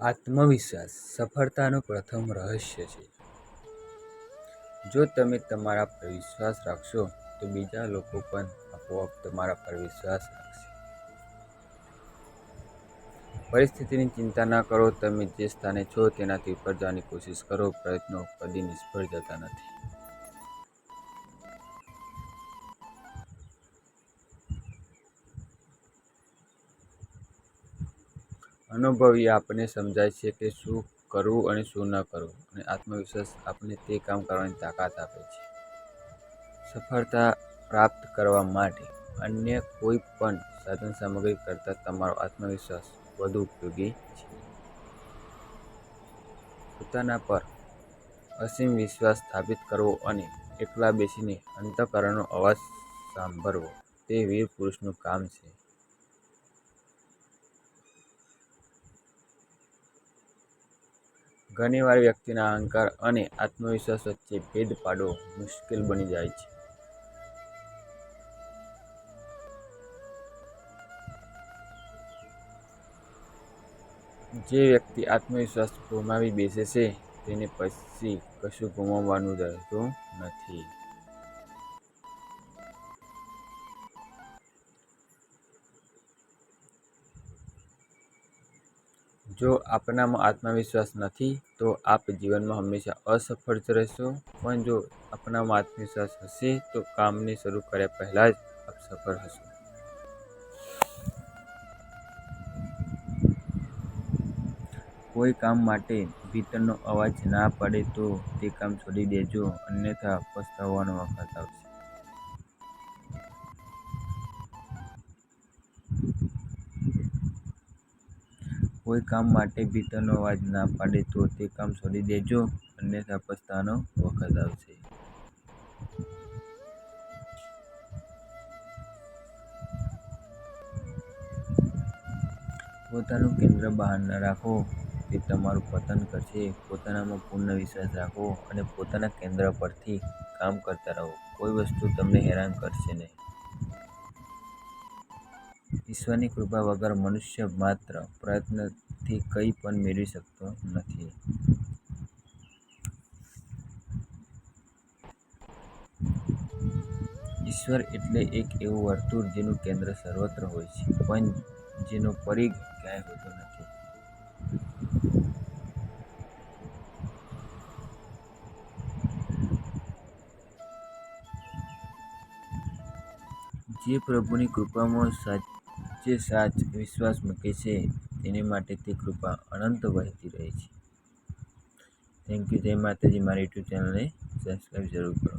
આત્મવિશ્વાસ સફળતાનું પ્રથમ રહસ્ય છે. જો તમે તમારા પર વિશ્વાસ રાખશો તો બીજા લોકો પણ આપોઆપ તમારા પર વિશ્વાસ રાખશે. પરિસ્થિતિની ચિંતા ન કરો, તમે જે સ્થાને છો તેનાથી ઉપર જવાની કોશિશ કરો. પ્રયત્નો કદી નિષ્ફળ જતા નથી. અનુભવ આપણને સમજાય છે કે શું કરવું અને શું ન કરવું, અને આત્મવિશ્વાસ આપણને તે કામ કરવાની તાકાત આપે છે. સફળતા પ્રાપ્ત કરવા માટે અન્ય કોઈ પણ સાધન સામગ્રી કરતાં તમારો આત્મવિશ્વાસ વધુ ઉપયોગી છે. પોતાના પર અસીમ વિશ્વાસ સ્થાપિત કરવો અને એકલા બેસીને અંતઃકરણનો અવાજ સાંભળવો તે વીર પુરુષનું કામ છે. ઘણી વાર વ્યક્તિના અહંકાર અને આત્મવિશ્વાસ વચ્ચે ભેદ પાડવો મુશ્કેલ બની જાય છે. જે વ્યક્તિ આત્મવિશ્વાસ ગુમાવી બેસે છે, તેને પછી કશું ગુમાવવાનું રહેતું નથી. જો આપનામાં આત્મવિશ્વાસ નથી તો આપ જીવનમાં હંમેશા અસફળ જ રહેશો, પણ જો આપનામાં આત્મવિશ્વાસ હશે તો કામને શરૂ કર્યા પહેલાં જ આપ સફળ હશો. કોઈ કામ માટે ભીતરનો અવાજ ના પડે તો તે કામ છોડી દેજો અન્યથા પસ્તાવવાનો વખત આવશે. કોઈ કામ માટે ભીતરનો અવાજ ના પાડે તો તે કામ છોડી દેજો અન્યથા પસ્તાનો વખત આવશે. પોતાનું કેન્દ્ર બહાર ન રાખો, તે તમારું પતન કરશે. પોતાનામાં પૂર્ણ વિશ્વાસ રાખો અને પોતાના કેન્દ્ર પરથી કામ કરતા રહો. કોઈ વસ્તુ તમને હેરાન કરશે નહીં. ઈશ્વરની કૃપા વગર મનુષ્ય માત્ર પ્રયત્નથી કંઈ પણ મેળવી શકતો નથી. ઈશ્વર એટલે એક એવું વર્તુળ જેનું કેન્દ્ર સર્વત્ર હોય છે, પણ જેનો પરિઘ ક્યાંય હોતો નથી. જે પ્રભુની કૃપામાં સાચેસાચ વિશ્વાસ મૂકે છે, તેની માટે તે કૃપા અનંત વહેતી રહે છે. થેન્ક યુ જય માતાજી. મારી યુટ્યુબ ચેનલને સબસ્ક્રાઈબ જરૂર કરો.